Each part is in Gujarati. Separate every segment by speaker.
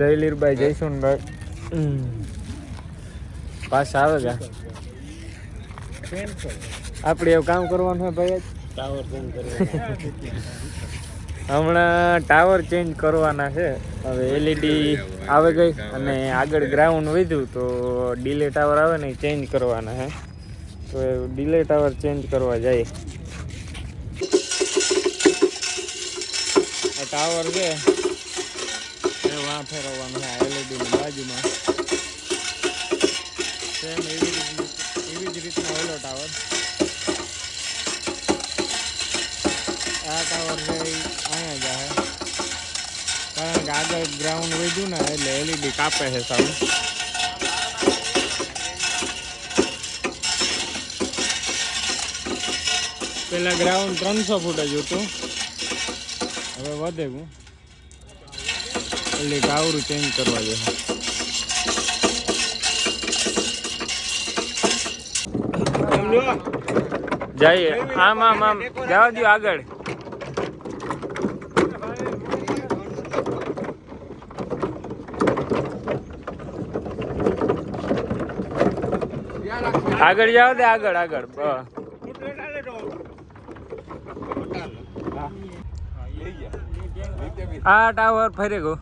Speaker 1: જયલીરભાઈ જયસુનભાઈ. પાછા આવે છે આપણે એવું કામ કરવાનું હોય ભાઈ?
Speaker 2: ટાવર ચેન્જ કરવાનું
Speaker 1: હમણાં ટાવર ચેન્જ કરવાના છે. હવે એલઈડી આવે ગઈ અને આગળ ગ્રાઉન્ડ વધ્યું તો ડીલે ટાવર આવે ને ચેન્જ કરવાના છે તો ડીલે ટાવર ચેન્જ કરવા જાય. ટાવર છે. વાં ફેરવવાનું છે એલઈડી ની બાજુમાં. સેમ એવી રીતનું, એવી જ રીતના ઓલો ટાવર આ ટાવર છે ઈ અહીંયા જાય કારણ કે આગળ ગ્રાઉન્ડ વધ્યું ને એટલે એલઈડી કાપે છે સારું પેલા ગ્રાઉન્ડ ત્રણસો ફૂટ જ હતું. હવે વધે હું એટલે ગાવરું ચેન્જ કરવા જશે જઈએ. આમ આમ આમ. જવા દો આગળ. આગળ જાવ દે આગળ આગળ. આ ટાવર ફરી ગયો.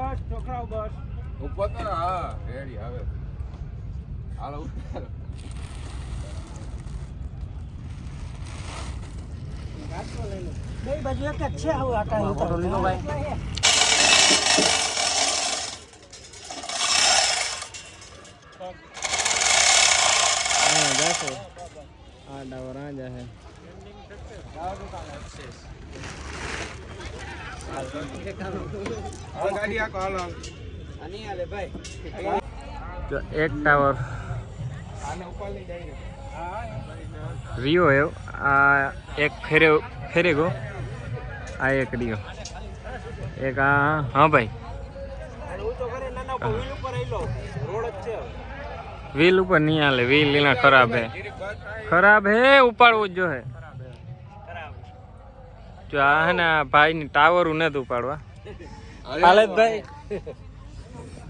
Speaker 2: બસ છોકરાઓ બસ.
Speaker 3: ઉપર તો હા રેડી હવે. હાલો ઉપર
Speaker 2: બે બાજુ એક જ છે આવું આટા
Speaker 1: અહીંયા જાશો હા આ જાશે
Speaker 3: હાલો ગાડી આકો
Speaker 1: એક ટાવર. રિયો એવ આ એક ફેરે ગો આ એક રિયો. એક આ, હા ભાઈ.
Speaker 2: હું. વ્હીલ ઉપર
Speaker 1: નહીં હાલે વ્હીલ એના ખરાબ હે. ખરાબ હે, ઉપાડવું જ જો
Speaker 2: ખરાબ
Speaker 1: જો આ હે ને આ ભાઈની ટાવર નથી ઉપાડવા. હાલે ભાઈ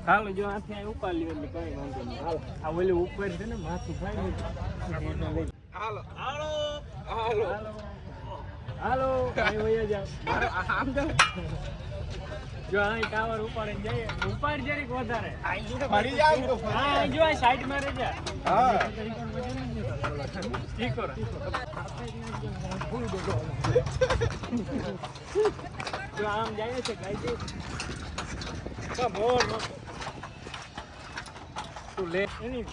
Speaker 1: હાલો જો આથી આ ઉપાડી લ્યો એટલે કઈ વાંધો નહીં. હાલો. આ ઓલી ઉપર છે ને માથું ભાઈ
Speaker 3: હાલો.
Speaker 2: હાલો.
Speaker 3: હાલો.
Speaker 1: હાલો
Speaker 3: આમ જાઓ
Speaker 1: જો આ ટાવર ઉપાડીને જઈએ. ઉપાડ જરીક વધારે.
Speaker 3: ફરી જાવ તો
Speaker 1: હા જો જો સાઈડમાં રહેજા
Speaker 3: હા.
Speaker 1: સ્ટીકર જો આમ જાય છે ગાઈ છે. બોલ તું લે. એની.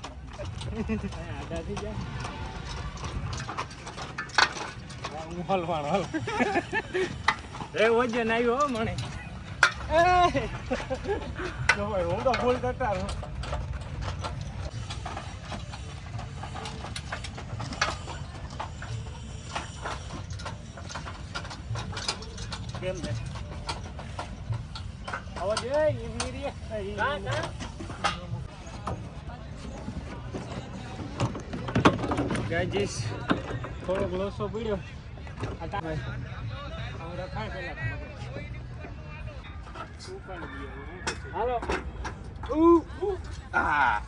Speaker 1: આધાથી જા હું હલવાણો હલ. એ વજન આવ્યો હો મને જો ભાઈ હું તો ભૂલ કરતા કેમ ને રે કા કા? ગાજીસ થોડોક લોસો પડ્યો. હાલો ઉ ઉ
Speaker 3: આ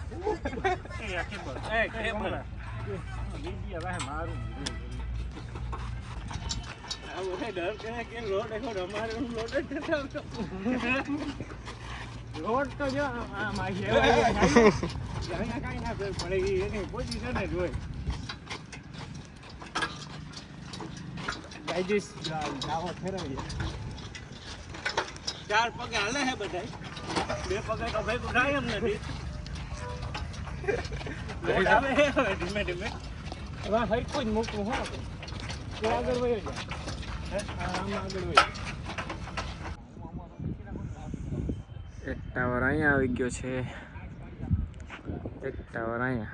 Speaker 1: એ કેબલ એ કેબલ બીજી હવે મારું ડર કરે કે લોડ એકો અમારે આવતો રોડ તો જો આમ અહીંયા કાંઈ ના ફેર પડે ઈ એની પોઝિશન જ હોય ગાઈજીસ જાવો ફેરવીએ. ચાર પગે હાલે હે બધા બે પગે તો ભાઈ ઉઠાય એમ નથી. ધીમે ધીમે. હવે હરખું જ મૂકવું હો. તો આગળ વયો જાય આમ આગળ વયો એક ટાવર અહીંયા આવી ગયો છે. એક ટાવર અહીંયા.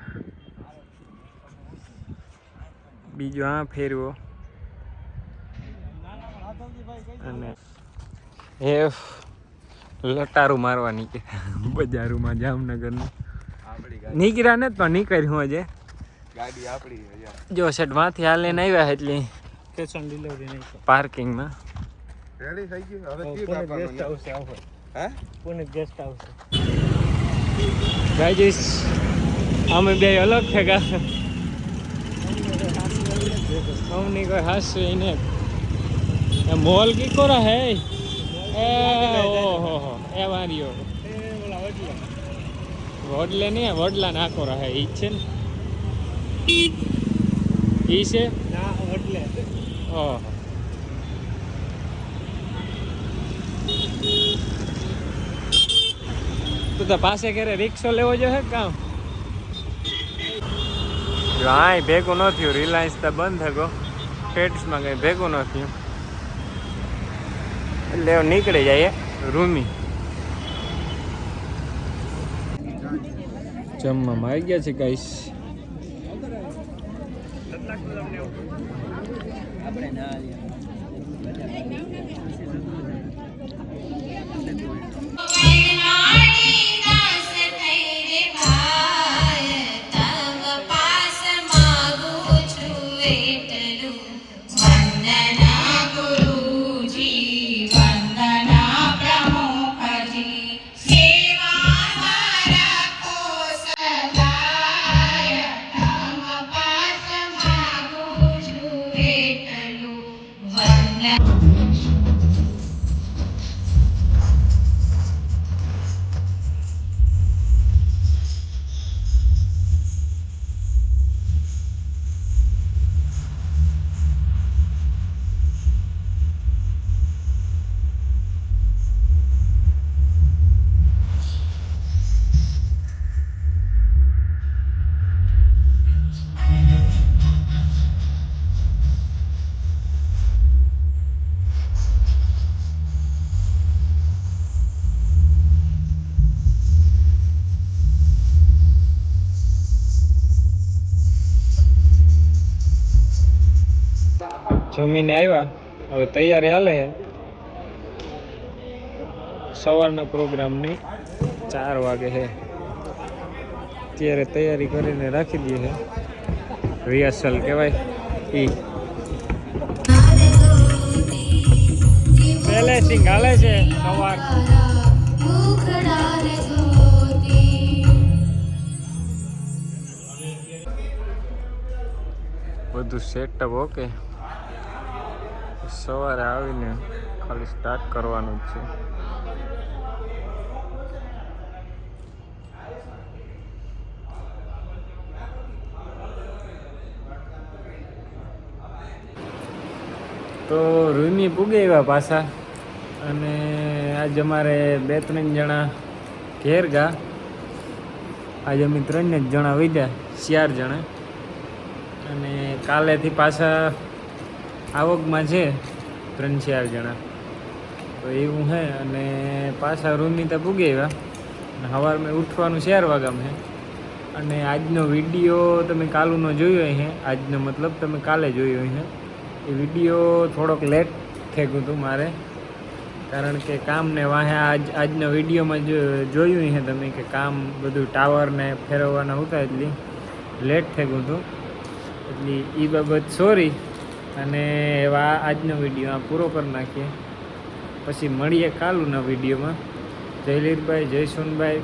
Speaker 1: બીજો આ ફેરવો. અને એ લટારું મારવા નીકળ્યા બજારોમાં જામનગરનું. નીકળ્યા ને પણ નીકળ્યું હજે.
Speaker 3: ગાડી આપણી
Speaker 1: જો સેટમાંથી હાલીને આવ્યા એટલે.
Speaker 2: કેશ ઓન ડિલિવરી નહીં
Speaker 1: પાર્કિંગમાં
Speaker 3: રેડી થઈ ગયું? હવે
Speaker 2: કી ગેસ્ટ હાઉસ આવો.
Speaker 3: હે?
Speaker 2: પુણે ગેસ્ટ હાઉસ
Speaker 1: ગાઈસ અમે બે અલગ છે કા અમની કોઈ હાસ્ય એને એ મોલ કી કોરા હે? એ ઓહો હો એ વારીઓ. વડલે ને વડલા ના કોરા હે ઈ છે ને. ઈ છે?
Speaker 2: ના
Speaker 1: ઓહો. તું તો પાસે ઘરે રિક્ષો લેવો જોઈએ કામ જો આય ભેગું ન થયું રિલાયન્સ તો બંધ થયો ફેટ્સમાં કંઈ ભેગું ન થયું. એટલે નીકળી જાય રૂમી. જમવામાં આવી ગયા છે ગાઈસ
Speaker 2: આપણે
Speaker 1: જમીને આવ્યા. હવે તૈયારી હાલે સવારના પ્રોગ્રામની ચાર વાગે છે. અત્યારે તૈયારી કરીને રાખી દઈએ છે. રિહર્સલ કહેવાય. એ બેલેન્સિંગ હાલે છે સવાર. બધું સેટઅપ ઓકે સવારે આવીને ખાલી સ્ટાર્ટ કરવાનું જ છે. તો રૂમી પૂગે એવા પાછા અને આજ અમારે બે ત્રણ જણા ઘેર ગયા આજે અમે ત્રણને જ જણા વધ્યા ચાર જણા. અને કાલેથી પાછા આવકમાં છે. ત્રણ ચાર જણા. તો એવું હે અને પાછા રૂમની તો પૂગી આવ્યા. સવારમાં ઉઠવાનું ચાર વાગ્યામાં હે અને આજનો વીડિયો તમે કાલુનો જોયો હે. આજનો મતલબ તમે કાલે જોયો હે. એ વીડિયો થોડોક લેટ ગયું હતું મારે. કારણ કે કામને વાહે આજ, આજના વિડીયોમાં જોયું હે તમે કે કામ બધું ટાવરને ફેરવવાના હતા એટલે લેટ થઈ ગયું હતું. એટલે એ બાબત સોરી અને એવા આજનો વીડિયો આ પૂરો કરી નાખીએ. પછી મળીએ કાલુના વિડીયોમાં જય લીરભાઈ જય સોનભાઈ.